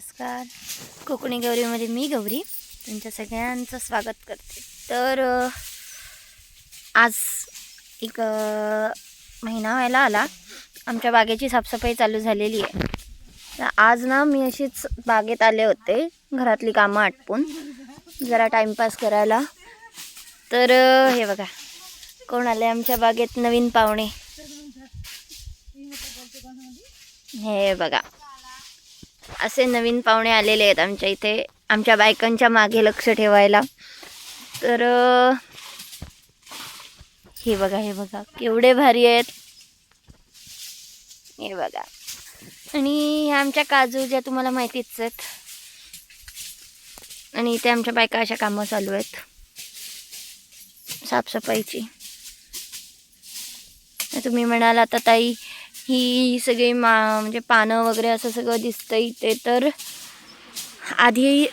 नमस्कार. कोकणी गौरीमध्ये मी गौरी तुमच्या सगळ्यांचं स्वागत करते. तर आज एक महिना व्हायला आला. आमच्या बागेची साफसफाई चालू झालेली आहे. तर आज ना मी अशीच बागेत आले होते घरातली कामं आटपून. जरा टाईमपास करायला. तर हे बघा कोण आले आमच्या बागेत? नवीन पाहुणे. हे बघा. असे नवीन पाहुणे आलेले आहेत आमच्या इथे. आमच्या बायकांच्या मागे लक्ष ठेवायला. तर हे बघा हे बघा. केवढे भारी आहेत. हे बघा. आणि ह्या आमच्या काजू ज्या तुम्हाला माहितीच आहेत. आणि इथे आमच्या बायका अशा कामं चालू आहेत. साफसफाईची. तुम्ही म्हणाल आता ताई ही सगळी मा म्हणजे पानं वगैरे असं सगळं दिसतं इथे. तर आधी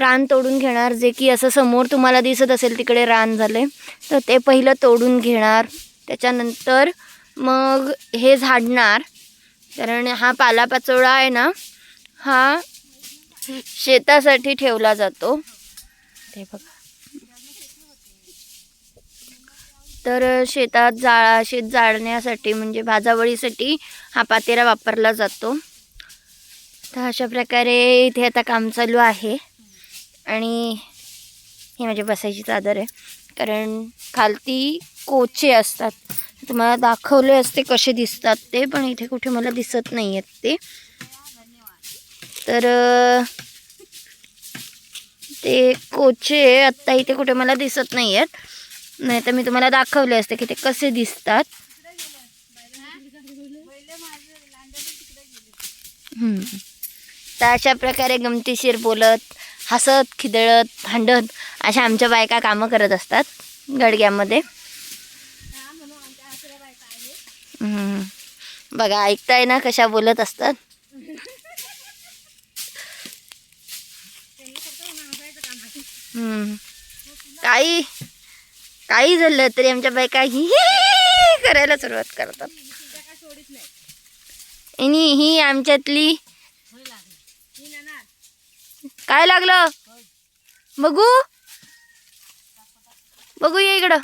रान तोडून घेणार जे की असं समोर तुम्हाला दिसत असेल तिकडे रान झाले तर ते पहिलं तोडून घेणार. त्याच्यानंतर मग हे झाडणार कारण हा पालापाचोळा आहे ना हा शेतासाठी ठेवला जातो. ते बघा. तर शेतात जाळा शेत जाळण्यासाठी म्हणजे भाजावळीसाठी हा पातेरा वापरला जातो. तर अशा प्रकारे इथे आता काम चालू आहे. आणि हे माझी बसायची चादर आहे. कारण खालती कोचे असतात. तुम्हाला दाखवले असते कसे दिसतात ते पण इथे कुठे मला दिसत नाही आहेत ते. तर ते कोचे आत्ता इथे कुठे मला दिसत नाही आहेत नाही तर मी तुम्हाला दाखवले असते की ते कसे दिसतात. तर अशा प्रकारे गमतीशीर बोलत हसत खिदळत भांडत अशा आमच्या बायका कामं करत असतात गडग्यामध्ये बघा ऐकताय ना कशा बोलत असतात? काही काही झालं तरी आमच्या बायका ही करायला सुरुवात करतात. आणि ही आमच्यातली काय लागलं? बघू. बघू ये इकडं.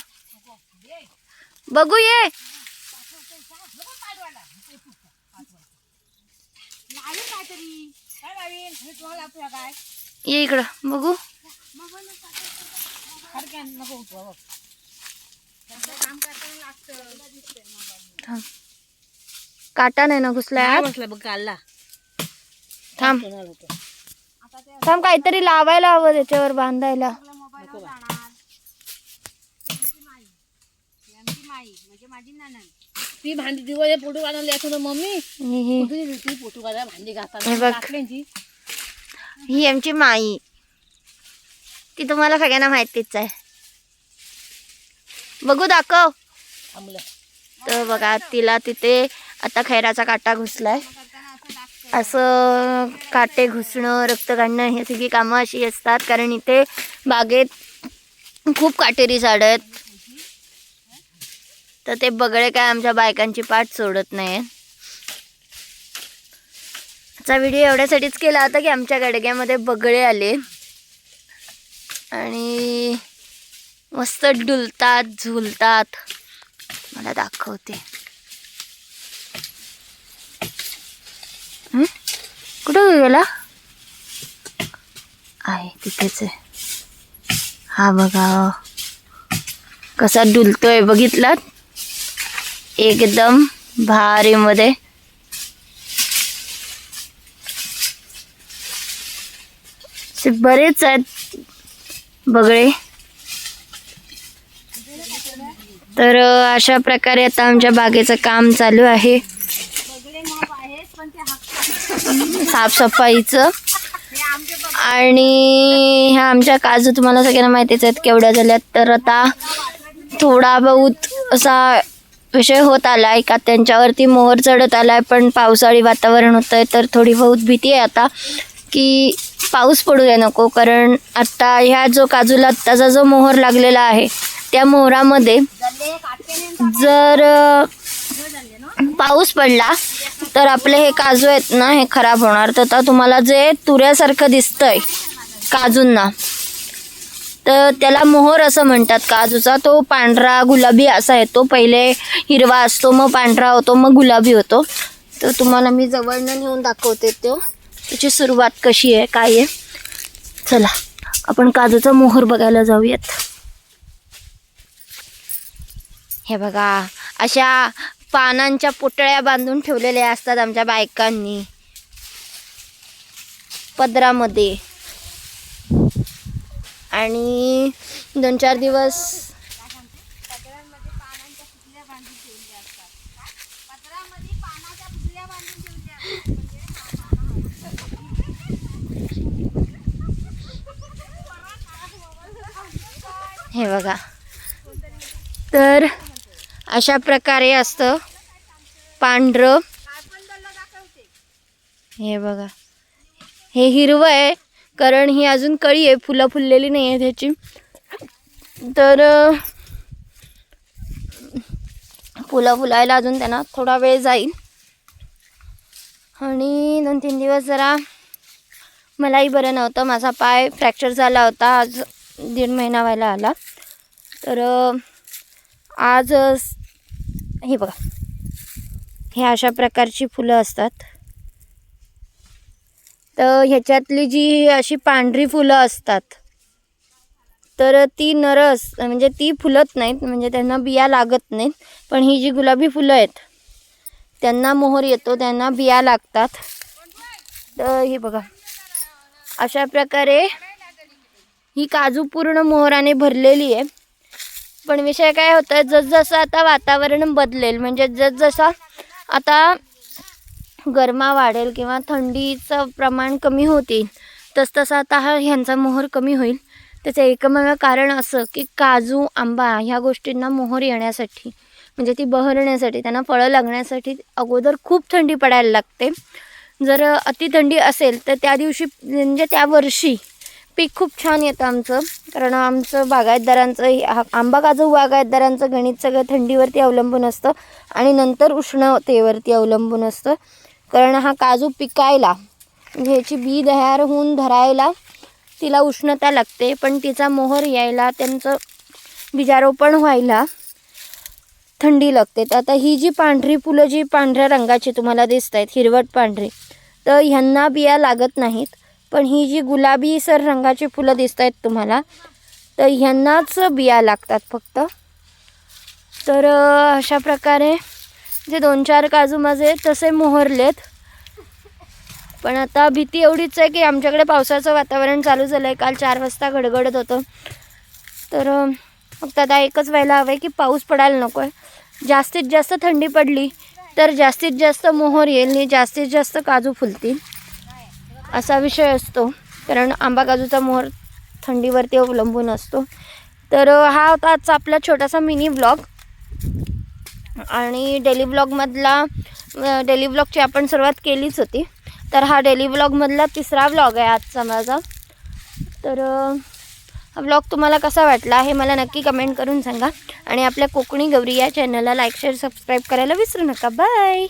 बघू ये. ये इकडं. बघू. थांब. काटा नाही ना घुसलाय आत? बसला बघ काढला थांब. थांब काहीतरी लावायला हवं त्याच्यावर बांधायला. ती भांडी दिवस फोटो काढायला ना मम्मी. ती फोटो काढायला भांडी. टाकल्यांची ही आमची माई. ती तुम्हाला सगळ्यांना माहितीच आहे. बघू दाखव. तर बघा तिला तिथे आता खैराचा काटा घुसलाय. असं काटे घुसणं रक्त काढणं हे सगळी कामं अशी असतात. कारण इथे बागेत खूप काटेरी झाडं आहेत. तर ते बगळे काय आमच्या बायकांची पाठ सोडत नाही आजचा व्हिडिओ एवढ्यासाठीच केला होता की आमच्या गडग्यामध्ये बगळे आले. आणि मस्त डुलतात झुलतात. मला दाखवते. कुठं गेला? आहे तिथेच आहे. हा बघा. कसा डुलतोय बघितलात? एकदम भारी मध्ये. असे बरेच आहेत बगळे. तर अशा प्रकारे आता आमच्या बागेचं काम चालू आहे. साफसफाईचं. आणि ह्या आमच्या काजू तुम्हाला सगळ्यांना माहितीच आहेत केवढ्या झाल्यात. तर आता थोडा बहुत असा विषय होत आला आहे का त्यांच्यावरती मोहर चढत आला आहे पण पावसाळी वातावरण होतं आहे तर थोडी बहुत भीती आहे आता की पाऊस पडू द्या नको. कारण आत्ता ह्या जो काजूला आत्ताचा जो मोहर लागलेला आहे त्या मोहरामध्ये जर पाऊस पडला तर आपले हे काजू आहेत ना हे खराब होणार. तर तुम्हाला जे तुऱ्यासारखं दिसतंय काजूंना तर त्याला मोहर असं म्हणतात काजूचा. तो पांढरा गुलाबी असा येतो. पहिले हिरवा असतो मग पांढरा होतो मग गुलाबी होतो. तर तुम्हाला मी जवळनं नेऊन दाखवते तो. त्याची सुरुवात कशी आहे काय आहे. चला आपण काजूचा मोहर बघायला जाऊयात. हे बघा अशा पानांच्या पुतळ्या बांधून ठेवलेल्या असतात आमच्या बायकांनी. पदरामध्ये. आणि दोन चार दिवस हे बघा. तर अशा प्रकारे असतं. पांढरं. हे बघा. हे हिरवं आहे. कारण ही अजून कळी आहे. फुलं फुललेली नाही आहे त्याची तर फुलं फुलायला अजून त्यांना थोडा वेळ जाईल. आणि दोन तीन दिवस जरा मलाही बरं नव्हतं. माझा पाय फ्रॅक्चर झाला होता. आज दीड महिना व्हायला आला. तर आज हे बघा. हे अशा प्रकारची फुलं असतात. तर ह्याच्यातली जी अशी पांढरी फुलं असतात तर ती नरस म्हणजे ती फुलत नाहीत म्हणजे त्यांना बिया लागत नाहीत पण ही जी गुलाबी फुलं आहेत त्यांना मोहर येतो त्यांना बिया लागतात. तर हे बघा. अशा प्रकारे ही काजू पूर्ण मोहराने भरलेली आहे. पण विषय काय होतं जसजसं आता वातावरण बदलेल म्हणजे जसजसा आता गरमा वाढेल किंवा थंडीचं प्रमाण कमी होतील तसतसं आता हा ह्यांचा मोहर कमी होईल. त्याचं एकमेव कारण असं की काजू आंबा ह्या गोष्टींना मोहर येण्यासाठी म्हणजे ती बहरण्यासाठी त्यांना फळं लागण्यासाठी अगोदर खूप थंडी पडायला लागते. जर अतिथंडी असेल तर त्या दिवशी म्हणजे त्या वर्षी पीक खूप छान येतं आमचं. कारण आमचं बागायतदारांचं हे- हा आंबा काजू बागायतदारांचं गणित सगळं थंडीवरती अवलंबून असतं आणि नंतर उष्णतेवरती अवलंबून असतं. कारण हा काजू पिकायला म्हणजे ह्याची बी तयार होऊन धरायला तिला उष्णता लागते पण तिचा मोहर यायला त्यांचं बीजारोपण व्हायला थंडी लागते. तर आता ही जी पांढरी फुलं जी पांढऱ्या रंगाची तुम्हाला दिसत आहेत हिरवट पांढरी तर ह्यांना बिया लागत नाहीत. पण ही जी गुलाबी सर रंगाची फुलं दिसत आहेत तुम्हाला तर ह्यांनाच बिया लागतात फक्त. तर अशा प्रकारे जे दोन चार काजू माझे तसे मोहरलेत. पण आता भीती एवढीच आहे की आमच्याकडे पावसाचं वातावरण चालू झालं आहे काल चार वाजता गडगडत होतं. तर फक्त आता एकच व्हायला हवं आहे की पाऊस पडायला नको आहे जास्तीत जास्त थंडी पडली तर जास्तीत जास्त मोहर येईल आणि जास्तीत जास्त काजू फुलतील. असा विषय असतो. कारण आंबा काजूचा मोहर थंडीवरती अवलंबून असतो. तर हा होता आजचा आपला छोटासा मिनी ब्लॉग. आणि डेली ब्लॉगमधला डेली ब्लॉगची आपण सुरुवात केलीच होती. तर हा डेली ब्लॉगमधला तिसरा ब्लॉग आहे आजचा माझा. तर हा ब्लॉग तुम्हाला कसा वाटला हे मला नक्की कमेंट करून सांगा. आणि आपल्या कोकणी गौरी या चॅनलला लाईक शेअर सबस्क्राईब करायला विसरू नका. बाय!